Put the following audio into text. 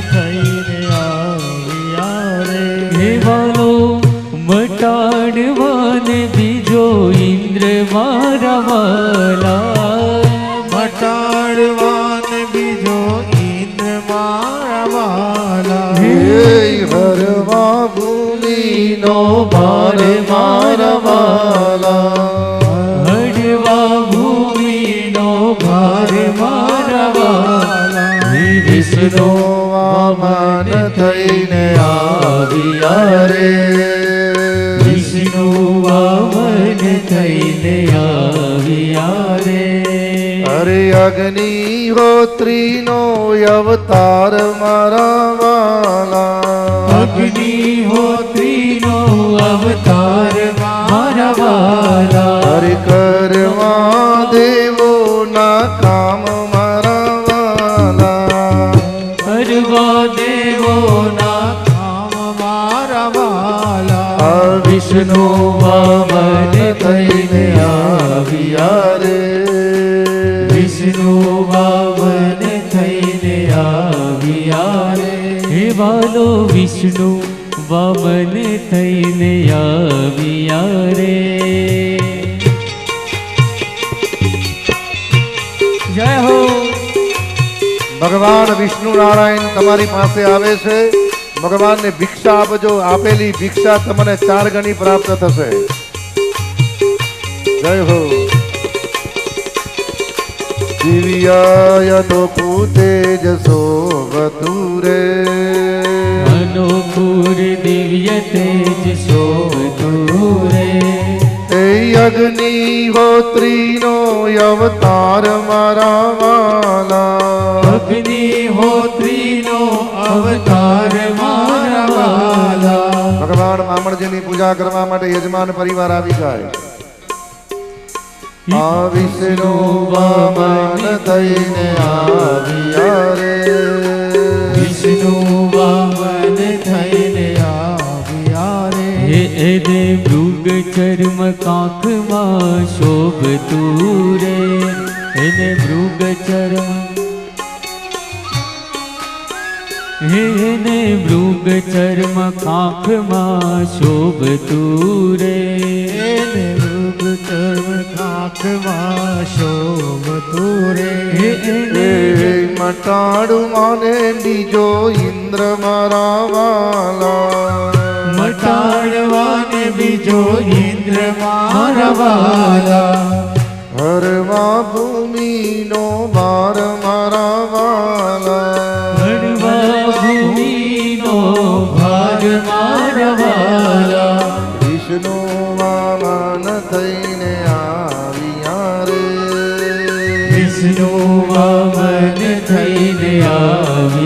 થઈને આવ્યા રે. કેવાલો મટાડવાને બીજો ઇન્દ્ર મારા વાલા. મટાડવાને બીજો ઇન્દ્ર મારા વાલા. હે હરવા ભૂમિનો ભાર મારા વાલા. હડવા વામન થઈને આવ્યા રે વિષ્ણુ વામન થઈને આવ્યા રે અરે અગ્નિહોત્રીનો અવતાર મારા વાલા. અગ્નિહોત્રીનો વિષ્ણુ વામન થઈને આવ્યા રે વિષ્ણુ વામન થઈને આવ્યા રે હે વાલો વિષ્ણુ વામન થઈને આવ્યા રે જય હો ભગવાન વિષ્ણુ નારાયણ તમારી પાસે આવે છે ભગવાનને ભિક્ષા આપજો. આપેલી ભિક્ષા તમને ચાર ગણી પ્રાપ્ત થશે. જય હો. દિવ્યાય તો તેજસો વતુરે અનુકૂળ દિવ્ય તેજ સો એ અગ્નિહોત્રીનો અવતાર મારા વાલા. અગ્નિહોત્રીનો અવતાર મારા વાલા. ભગવાન મામણજીની પૂજા કરવા માટે યજમાન પરિવાર આવી જાય. આ વિષ્ણુ વામન થઈને આવ્યા રે વિષ્ણુ વામન હે એને મૃગ ચર્મ કાંખમાં શોભતું રે એને મૃગ ચર્મ. એને મૃગ ચર્મ કાંખમાં શોભતું રે એને મૃગ ચર્મ કાંખમાં શોભતું રે એને મટાડું માને બીજો ઇન્દ્ર મારા વાલા. મટાડવાને બીજો ઇન્દ્ર મારવાલા. હરવા ભૂમિનો ભાર મારા વાલા હળવા ભૂમિનો ભાર મારવાલા. વિષ્ણુ વામન થઈને આવ્યા રે. વિષ્ણુ વામન થઈને આવ્યા